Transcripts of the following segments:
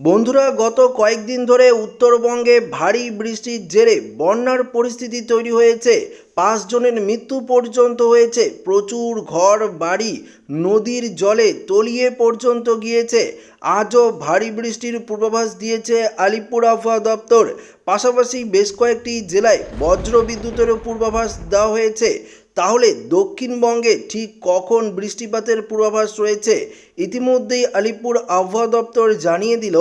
বন্ধুরা, গত কয়েকদিন ধরে উত্তরবঙ্গে ভারী বৃষ্টির জেরে বন্যার পরিস্থিতি তৈরি হয়েছে। পাঁচজনের মৃত্যু পর্যন্ত হয়েছে। প্রচুর ঘর, বাড়ি, নদীর জলে তলিয়ে পর্যন্ত গিয়েছে। আজও ভারী বৃষ্টির পূর্বাভাস দিয়েছে আলিপুর আবহাওয়া দপ্তর। পাশাপাশি বেশ কয়েকটি জেলায় বজ্র বিদ্যুতেরও পূর্বাভাস দেওয়া হয়েছে। তাহলে দক্ষিণবঙ্গে ঠিক কখন বৃষ্টিপাতের পূর্বাভাস রয়েছে? ইতিমধ্যেই আলিপুর আবহাওয়া দপ্তর জানিয়ে দিল,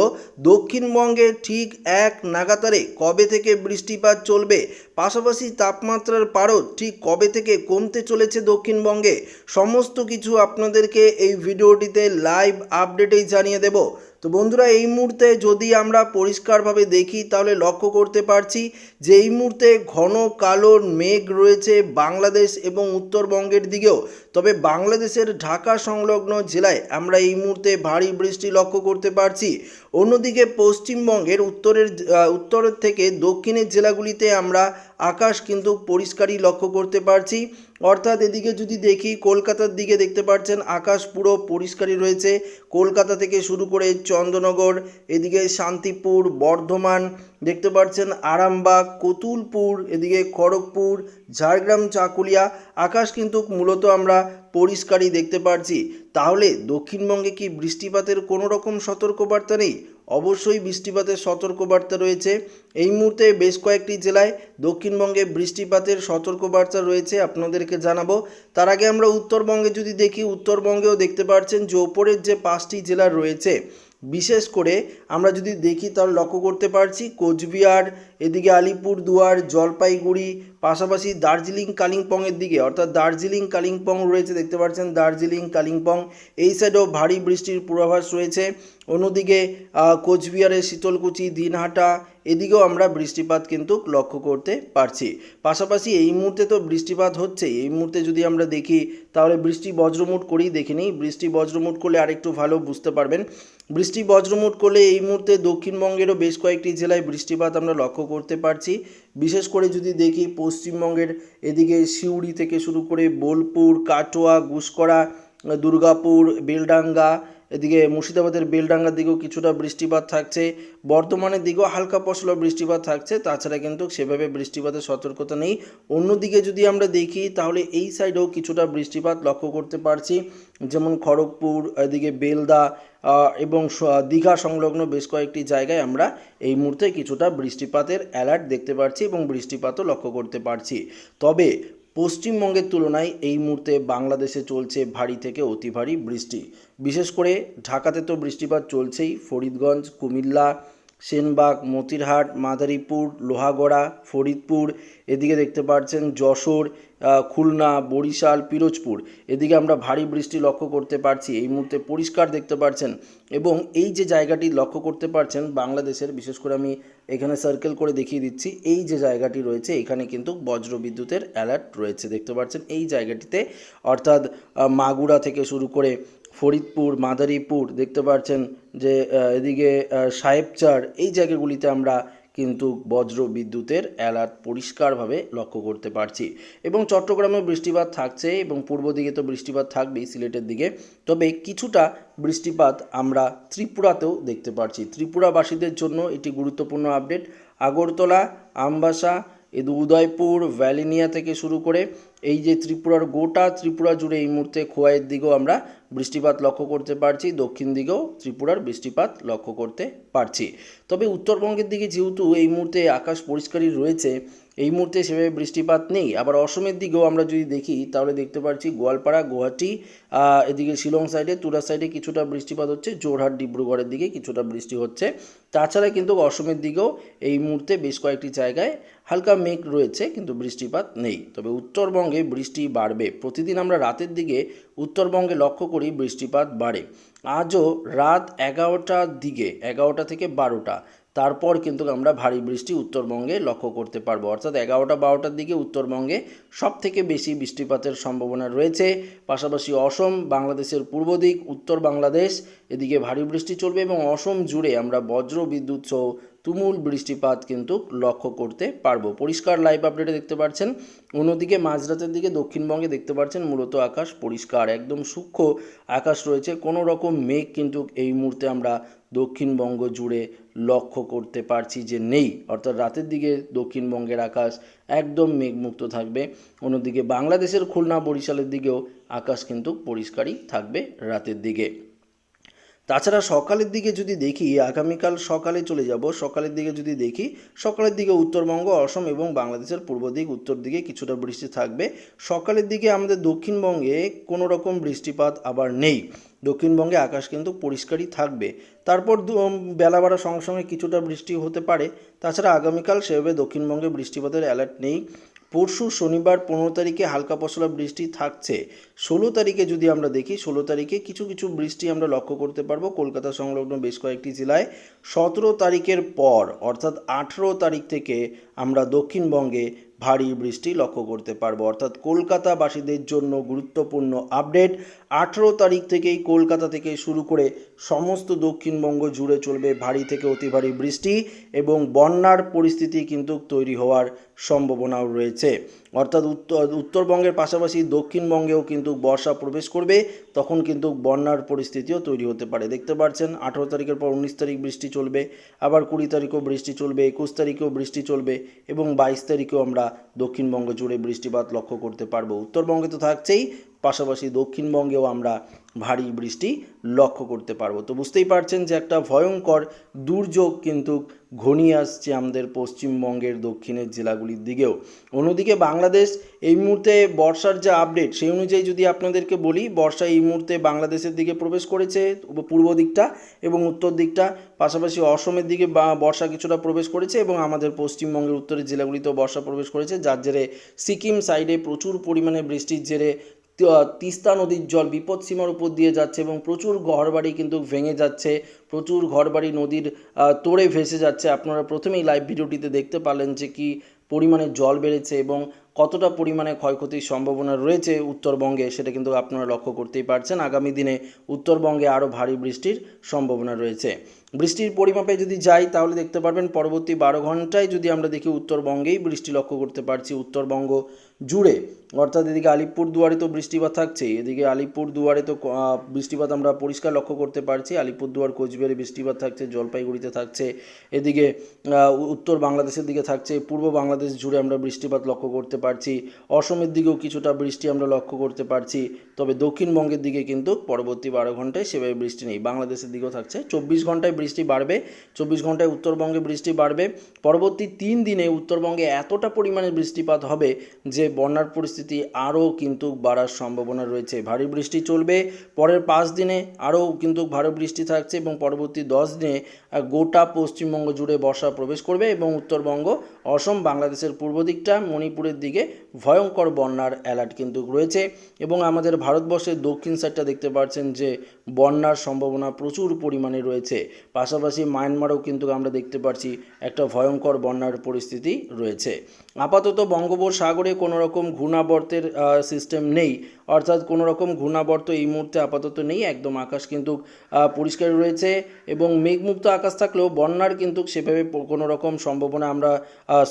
দক্ষিণবঙ্গে ঠিক এক নাগাতারে কবে থেকে বৃষ্টিপাত চলবে? পাশাপাশি তাপমাত্রার পারদ ঠিক কবে থেকে কমতে চলেছে দক্ষিণবঙ্গে? সমস্ত কিছু আপনাদেরকে এই ভিডিওটিতে লাইভ আপডেটেই জানিয়ে দেব। তো বন্ধুরা, এই মুহূর্তে যদি আমরা পরিষ্কারভাবে দেখি, তাহলে লক্ষ্য করতে পারছি যে এই মুহূর্তে ঘন কালো মেঘ রয়েছে বাংলাদেশ এবং উত্তরবঙ্গের দিকেও। তবে বাংলাদেশের ঢাকা সংলগ্ন জেলায় আমরা এই মুহূর্তে ভারী বৃষ্টি লক্ষ্য করতে পারছি। অন্যদিকে পশ্চিমবঙ্গের উত্তরের উত্তরের থেকে দক্ষিণের জেলাগুলিতে আমরা আকাশ কিন্তু পরিষ্কারই লক্ষ্য করতে পারছি। অর্থাৎ এদিকে যদি দেখি কলকাতার দিকে দেখতে পাচ্ছেন, আকাশ পুরো পরিষ্কারই রয়েছে। কলকাতা থেকে শুরু করে চন্দ্রনগর, এদিকে শান্তিপুর, বর্ধমান দেখতে পাচ্ছেন, আরামবাগ, কতুলপুর, এদিকে খড়গপুর, ঝাড়গ্রাম, চাকুলিয়া। আকাশ কিন্তু মূলত আমরা পরিষ্কারই দেখতে পাচ্ছি তাহলে দক্ষিণবঙ্গে কি বৃষ্টিপাতের কোনো রকম সতর্কবার্তা নেই? অবশ্যই বৃষ্টিপাতের সতর্কবার্তা রয়েছে। এই মুহূর্তে বেশ কয়েকটি জেলায় দক্ষিণবঙ্গে বৃষ্টিপাতের সতর্কবার্তা রয়েছে আপনাদেরকে জানাব। তার আগে আমরা উত্তরবঙ্গে যদি দেখি, উত্তরবঙ্গেও দেখতে পাচ্ছেন যে ওপরের যে পাঁচটি জেলা রয়েছে বিশেষ করে আমরা যদি দেখি তাহলে লক্ষ্য করতে পারছি কোচবিহার, এদিকে আলিপুর দুয়ার, জলপাইগুড়ি, পাশাপাশি দার্জিলিং কালিম্পংয়ের দিকে। অর্থাৎ দার্জিলিং, কালিম্পং রয়েছে, দেখতে পাচ্ছেন দার্জিলিং, কালিম্পং। এই সাইডেও ভারী বৃষ্টির পূর্বাভাস রয়েছে। অন্যদিকে কোচবিহারের শীতলকুচি, দিনহাটা, এদিকেও আমরা বৃষ্টিপাত কিন্তু লক্ষ্য করতে পারছি। পাশাপাশি এই মুহূর্তে তো বৃষ্টিপাত হচ্ছে। এই মুহূর্তে যদি আমরা দেখি, তাহলে বৃষ্টি বজ্রমুট করেই দেখে নিই। বৃষ্টি বজ্রমুট করলে আরেকটু ভালো বুঝতে পারবেন। বৃষ্টি বজ্রমুট করলে এই মুহূর্তে দক্ষিণবঙ্গেরও বেশ কয়েকটি জেলায় বৃষ্টিপাত আমরা লক্ষ্য করতে পারছি। বিশেষ করে যদি দেখি পশ্চিমবঙ্গের এদিকে সিউড়ি থেকে শুরু করে বোলপুর, কাটোয়া, গুসকরা, দুর্গাপুর, বেলডাঙ্গা এদিকে মুর্শিদাবাদের বেলডাঙ্গার দিকেও কিছুটা বৃষ্টিপাত থাকছে, বর্ধমানের দিকেও হালকা পশলা বৃষ্টিপাত থাকছে, তাছাড়া কিন্তু সেভাবে বৃষ্টিপাতের সতর্কতা নেই। অন্যদিকে যদি আমরা দেখি, তাহলে এই সাইডেও কিছুটা বৃষ্টিপাত লক্ষ্য করতে পারছি, যেমন খড়গপুর, এদিকে বেলদা এবং দীঘা সংলগ্ন বেশ কয়েকটি জায়গায় আমরা এই মুহূর্তে কিছুটা বৃষ্টিপাতের অ্যালার্ট দেখতে পাচ্ছি এবং বৃষ্টিপাতও লক্ষ্য করতে পারছি। তবে পশ্চিমবঙ্গের তুলনায় এই মুহূর্তে বাংলাদেশে চলছে ভারী থেকে অতি ভারী বৃষ্টি। বিশেষ করে ঢাকাতে তো বৃষ্টিপাত চলছেই। ফরিদগঞ্জ, কুমিল্লা, সেনবাগ, মতিরহাট, মাদারীপুর, লোহাগড়া, ফরিদপুর, এদিকে দেখতে পাচ্ছেন যশোর খুলনা, বরিশাল, পিরোজপুর। এদিকে আমরা ভারী বৃষ্টি লক্ষ্য করতে পারছি। এই মুহূর্তে পরিষ্কার দেখতে পাচ্ছেন এবং এই যে জায়গাটি লক্ষ্য করতে পারছেন বাংলাদেশের, বিশেষ করে আমি এখানে সার্কেল করে দেখিয়ে দিচ্ছি, এই যে জায়গাটি রয়েছে, এখানে কিন্তু বজ্র বিদ্যুতের অ্যালার্ট রয়েছে। দেখতে পাচ্ছেন এই জায়গাটিতে, অর্থাৎ মাগুরা থেকে শুরু করে ফরিদপুর, মাদারীপুর, দেখতে পাচ্ছেন যে এদিকে সাহেবচার, এই জায়গাগুলিতে আমরা কিন্তু বজ্র বিদ্যুতের অ্যালার্ট পরিষ্কারভাবে লক্ষ্য করতে পারছি। এবং চট্টগ্রামে বৃষ্টিপাত থাকছে এবং পূর্ব দিকে তো বৃষ্টিপাত থাকবেই সিলেটের দিকে। তবে কিছুটা বৃষ্টিপাত আমরা ত্রিপুরাতেও দেখতে পারছি। ত্রিপুরাবাসীদের জন্য এটি গুরুত্বপূর্ণ আপডেট আগরতলা, আমবাসা এদু উদয়পুর, ভ্যালিনিয়া থেকে শুরু করে এই যে ত্রিপুরার গোটা ত্রিপুরা জুড়ে এই মুহূর্তে খোয়াইয়ের দিকেও আমরা বৃষ্টিপাত লক্ষ্য করতে পারছি। দক্ষিণ দিকেও ত্রিপুরার বৃষ্টিপাত লক্ষ্য করতে পারছি। তবে উত্তরবঙ্গের দিকে যেহেতু এই মুহূর্তে আকাশ পরিষ্কারই রয়েছে, এই মুহূর্তে সেভাবে বৃষ্টিপাত নেই। আবার অসমের দিকেও আমরা যদি দেখি, তাহলে দেখতে পাচ্ছি গোয়ালপাড়া, গুয়াহাটি এদিকে শিলং সাইডে, তুরা সাইডে কিছুটা বৃষ্টিপাত হচ্ছে জোরহাট ডিব্রুগড়ের দিকে কিছুটা বৃষ্টি হচ্ছে। তাছাড়া কিন্তু অসমের দিকেও এই মুহূর্তে বেশ কয়েকটি জায়গায় হালকা মেঘ রয়েছে, কিন্তু বৃষ্টিপাত নেই। তবে উত্তরবঙ্গে বৃষ্টি বাড়বে। প্রতিদিন আমরা রাতের দিকে উত্তরবঙ্গে লক্ষ্য করি বৃষ্টিপাত বাড়ে। আজও রাত এগারোটার দিকে, এগারোটা থেকে বারোটা। তারপর কিন্তু আমরা ভারী বৃষ্টি উত্তরবঙ্গে লক্ষ্য করতে পারব। অর্থাৎ এগারোটা, বারোটার দিকে উত্তরবঙ্গে সব থেকে বেশি বৃষ্টিপাতের সম্ভাবনা রয়েছে। পাশাপাশি অসম, বাংলাদেশের পূর্ব দিক, উত্তর বাংলাদেশ, এদিকে ভারী বৃষ্টি চলবে এবং অসম জুড়ে আমরা বজ্র বিদ্যুৎ সহ তুমুল বৃষ্টিপাত কিন্তু লক্ষ্য করতে পারব। পরিষ্কার লাইভ আপডেটে দেখতে পাচ্ছেন, অন্যদিকে মাঝরাতের দিকে দক্ষিণবঙ্গে দেখতে পাচ্ছেন, মূলত আকাশ পরিষ্কার, একদম সূক্ষ্ম আকাশ রয়েছে। কোনো রকম মেঘ কিন্তু এই মুহূর্তে আমরা দক্ষিণবঙ্গ জুড়ে লক্ষ্য করতে পারছি যে নেই। অর্থাৎ রাতের দিকে দক্ষিণবঙ্গের আকাশ একদম মেঘমুক্ত থাকবে। অন্যদিকে বাংলাদেশের খুলনা বরিশালের দিকেও আকাশ কিন্তু পরিষ্কারই থাকবে রাতের দিকে। তাছাড়া সকালের দিকে যদি দেখি, আগামীকাল সকালে চলে যাব, সকালের দিকে যদি দেখি, সকালের দিকে উত্তরবঙ্গ, অসম এবং বাংলাদেশের পূর্ব দিক, উত্তর দিকে কিছুটা বৃষ্টি থাকবে। সকালের দিকে আমাদের দক্ষিণবঙ্গে কোনো রকম বৃষ্টিপাত আবার নেই। দক্ষিণবঙ্গে আকাশ কিন্তু পরিষ্কারই থাকবে। তারপর বেলা বাড়ার সঙ্গে সঙ্গে কিছুটা বৃষ্টি হতে পারে। তাছাড়া আগামীকাল সেভাবে দক্ষিণবঙ্গে বৃষ্টিপাতের অ্যালার্ট নেই। পরশু শনিবার পনেরো তারিখে হালকা পশলা বৃষ্টি থাকছে। ষোলো তারিখে যদি আমরা দেখি, ষোলো তারিখে কিছু কিছু বৃষ্টি আমরা লক্ষ্য করতে পারব। কলকাতা সংলগ্ন বেশ কয়েকটি জেলায় সতেরো তারিখের পর, অর্থাৎ আঠেরো তারিখ থেকে আমরা দক্ষিণবঙ্গে ভারী বৃষ্টি লক্ষ্য করতে পারব। অর্থাৎ কলকাতাবাসীদের জন্য গুরুত্বপূর্ণ আপডেট, আঠেরো তারিখ থেকেই কলকাতা থেকে শুরু করে সমস্ত দক্ষিণবঙ্গ জুড়ে চলবে ভারী থেকে অতি ভারী বৃষ্টি এবং বন্যার পরিস্থিতি কিন্তু তৈরি হওয়ার সম্ভাবনাও রয়েছে। অর্থাৎ উত্তর, উত্তরবঙ্গের পাশাপাশি দক্ষিণবঙ্গেও কিন্তু বর্ষা প্রবেশ করবে, তখন কিন্তু বন্যার পরিস্থিতিও তৈরি হতে পারে। দেখতে পাচ্ছেন, আঠেরো তারিখের পর উনিশ তারিখ বৃষ্টি চলবে, আবার কুড়ি তারিখও বৃষ্টি চলবে, একুশ তারিখেও বৃষ্টি চলবে এবং বাইশ তারিখেও আমরা দক্ষিণবঙ্গ জুড়ে বৃষ্টিপাত লক্ষ্য করতে পারব। উত্তরবঙ্গে তো থাকছেই পাশাপাশি দক্ষিণবঙ্গেও আমরা ভারী বৃষ্টি লক্ষ্য করতে পারব। তো বুঝতেই পারছেন যে একটা ভয়ঙ্কর দুর্যোগ কিন্তু ঘনিয়ে আসছে আমাদের পশ্চিমবঙ্গের দক্ষিণের জেলাগুলির দিকেও। অন্যদিকে বাংলাদেশ এই মুহূর্তে বর্ষার যে আপডেট সেই অনুযায়ী যদি আপনাদেরকে বলি, বর্ষা এই মুহূর্তে বাংলাদেশের দিকে প্রবেশ করেছে, পূর্ব দিকটা এবং উত্তর দিকটা, পাশাপাশি অসমের দিকে বর্ষা কিছুটা প্রবেশ করেছে এবং আমাদের পশ্চিমবঙ্গের উত্তরের জেলাগুলিতেও বর্ষা প্রবেশ করেছে, যার জেরে সিকিম সাইডে প্রচুর পরিমাণে বৃষ্টির জেরে তিস্তা নদীর জল বিপদসীমার উপর দিয়ে যাচ্ছে এবং প্রচুর ঘরবাড়ি কিন্তু ভেঙে যাচ্ছে। প্রচুর ঘরবাড়ি নদীর তোড়ে ভেসে যাচ্ছে। আপনারা প্রথমেই লাইভ ভিডিওটিতে দেখতে পারলেন যে কি পরিমাণে জল বেড়েছে এবং কতটা পরিমাণে ক্ষয়ক্ষতির সম্ভাবনা রয়েছে উত্তরবঙ্গে, সেটা কিন্তু আপনারা লক্ষ্য করতেই পারছেন। আগামী দিনে উত্তরবঙ্গে আরও ভারী বৃষ্টির সম্ভাবনা রয়েছে। বৃষ্টির পরিমাপে যদি যাই, তাহলে দেখতে পারবেন পরবর্তী বারো ঘন্টায় যদি আমরা দেখি উত্তরবঙ্গেই বৃষ্টি লক্ষ্য করতে পারছি উত্তরবঙ্গ জুড়ে। অর্থাৎ এদিকে আলিপুর দুয়ারে তো বৃষ্টিপাত থাকছেই, এদিকে আলিপুর দুয়ারে তো বৃষ্টিপাত আমরা পরিষ্কার লক্ষ্য করতে পারছি। আলিপুর দুয়ার কোচবিহারে বৃষ্টিপাত থাকছে, জলপাইগুড়িতে থাকছে, এদিকে উত্তর বাংলাদেশের দিকে থাকছে, পূর্ব বাংলাদেশ জুড়ে আমরা বৃষ্টিপাত লক্ষ্য করতে পারছি। অসমের দিকেও কিছুটা বৃষ্টি আমরা লক্ষ্য করতে পারছি, তবে দক্ষিণবঙ্গের দিকে কিন্তু পরবর্তী বারো ঘন্টায় সেভাবে বৃষ্টি নেই। বাংলাদেশের দিকেও থাকছে, চব্বিশ ঘন্টায় বৃষ্টি বাড়বে, চব্বিশ ঘন্টায় উত্তরবঙ্গে বৃষ্টি বাড়বে। পরবর্তী তিন দিনে উত্তরবঙ্গে এতটা পরিমাণে বৃষ্টিপাত হবে যে বন্যার পরিস্থিতি আরও কিন্তু বাড়ার সম্ভাবনা রয়েছে। ভারী বৃষ্টি চলবে, পরের পাঁচ দিনে আরও কিন্তু ভারী বৃষ্টি থাকছে এবং পরবর্তী দশ দিনে গোটা পশ্চিমবঙ্গ জুড়ে বর্ষা প্রবেশ করবে এবং উত্তরবঙ্গ, অসম, বাংলাদেশের পূর্ব দিকটা, মণিপুরের দিকে ভয়ঙ্কর বন্যার অ্যালার্ট কিন্তু রয়েছে এবং আমাদের ভারতবর্ষের দক্ষিণ সাইডটা দেখতে পাচ্ছেন যে বন্যার সম্ভাবনা প্রচুর পরিমাণে রয়েছে। পাশাপাশি মায়ানমারেও কিন্তু আমরা দেখতে পাচ্ছি একটা ভয়ঙ্কর বন্যার পরিস্থিতি রয়েছে। আপাতত বঙ্গোপসাগরে কোনো রকম ঘূর্ণাবর্তের সিস্টেম নেই। অর্থাৎ কোনো রকম ঘূর্ণাবর্ত এই মুহূর্তে আপাতত নেই, একদম আকাশ কিন্তু পরিষ্কার রয়েছে এবং মেঘমুক্ত আকাশ থাকলেও বন্যার কিন্তু সেভাবে কোনো রকম সম্ভাবনা আমরা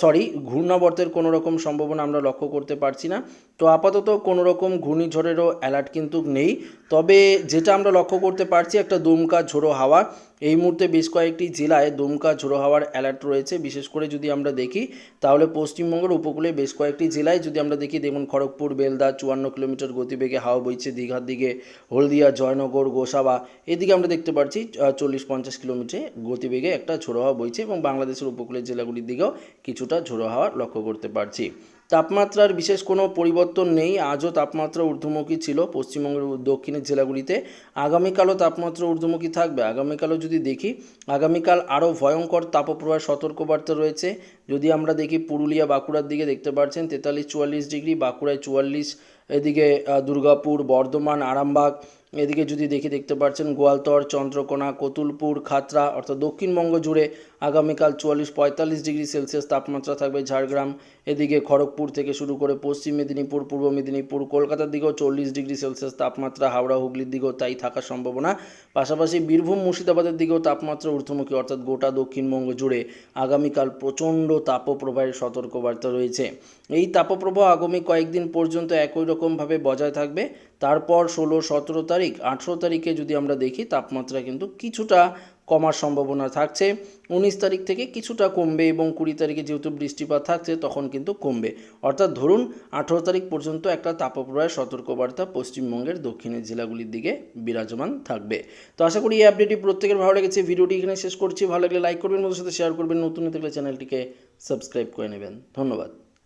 সরি ঘূর্ণাবর্তের কোনো রকম সম্ভাবনা আমরা লক্ষ্য করতে পারছি না। তো আপাতত কোনো রকম ঘূর্ণিঝড়েরও অ্যালার্ট কিন্তু নেই। তবে যেটা আমরা লক্ষ্য করতে পারছি, একটা দুমকা ঝোড়ো হাওয়া। এই মুহূর্তে বেশ কয়েকটি জেলায় দুমকা ঝোড়ো হাওয়ার অ্যালার্ট রয়েছে। বিশেষ করে যদি আমরা দেখি, তাহলে পশ্চিমবঙ্গের উপকূলে বেশ কয়েকটি জেলায় যদি আমরা দেখি, যেমন খড়গপুর, বেলদা, চুয়ান্ন কিলোমিটার গতিবেগে হাওয়া বইছে, দীঘার দিকে হলদিয়া, জয়নগর, গোসাবা। এদিকে আমরা দেখতে পাচ্ছি চল্লিশ পঞ্চাশ কিলোমিটার গতিবেগে একটা ঝোড়ো হাওয়া বইছে এবং বাংলাদেশের উপকূলের জেলাগুলির দিকেও কিছুটা ঝোড়ো হাওয়া লক্ষ্য করতে পারছি। তাপমাত্রার বিশেষ কোনো পরিবর্তন নেই। আজও তাপমাত্রা ঊর্ধ্বমুখী ছিল পশ্চিমবঙ্গের দক্ষিণের জেলাগুলিতে। আগামীকালও তাপমাত্রা ঊর্ধ্বমুখী থাকবে। আগামীকালও যদি দেখি, আগামীকাল আরও ভয়ঙ্কর তাপপ্রবাহ সতর্কবার্তা রয়েছে। যদি আমরা দেখি পুরুলিয়া, বাঁকুড়ার দিকে দেখতে পাচ্ছেন তেতাল্লিশ চুয়াল্লিশ ডিগ্রি, বাঁকুড়ায় চুয়াল্লিশ, এদিকে দুর্গাপুর, বর্ধমান, আরামবাগ এদিকে যদি দেখি, দেখতে পাচ্ছেন গোয়ালতর, চন্দ্রকোনা, কতুলপুর খাতড়া অর্থাৎ দক্ষিণবঙ্গ জুড়ে আগামীকাল চুয়াল্লিশ, পঁয়তাল্লিশ ডিগ্রি সেলসিয়াস তাপমাত্রা থাকবে ঝাড়গ্রাম। এদিকে খড়গপুর থেকে শুরু করে পশ্চিম মেদিনীপুর, পূর্ব মেদিনীপুর, কলকাতার দিকেও চল্লিশ ডিগ্রি সেলসিয়াস তাপমাত্রা, হাওড়া, হুগলির দিকেও তাই থাকার সম্ভাবনা। পাশাপাশি বীরভূম, মুর্শিদাবাদের দিকেও তাপমাত্রা ঊর্ধ্বমুখী, অর্থাৎ গোটা দক্ষিণবঙ্গ জুড়ে আগামীকাল প্রচণ্ড তাপপ্রবাহের সতর্কবার্তা রয়েছে। এই তাপপ্রবাহ আগামী কয়েকদিন পর্যন্ত একই রকমভাবে বজায় থাকবে। তারপর ষোলো, সতেরো তারিখ, আঠেরো তারিখে যদি আমরা দেখি, তাপমাত্রা কিন্তু কিছুটা কমার সম্ভাবনা থাকছে। উনিশ তারিখ থেকে কিছুটা কমবে এবং কুড়ি তারিখে যেহেতু বৃষ্টিপাত থাকছে, তখন কিন্তু কমবে। অর্থাৎ ধরুন, আঠেরো তারিখ পর্যন্ত একটা তাপপ্রবাহের সতর্কবার্তা পশ্চিমবঙ্গের দক্ষিণের জেলাগুলির দিকে বিরাজমান থাকবে। তো আশা করি এই আপডেটটি প্রত্যেকের ভালো লেগেছে। ভিডিওটি এখানে শেষ করছি। ভালো লাগলে লাইক করবেন ওদের সাথে শেয়ার করবেন। নতুন থাকলে চ্যানেলটিকে সাবস্ক্রাইব করে নেবেন। ধন্যবাদ।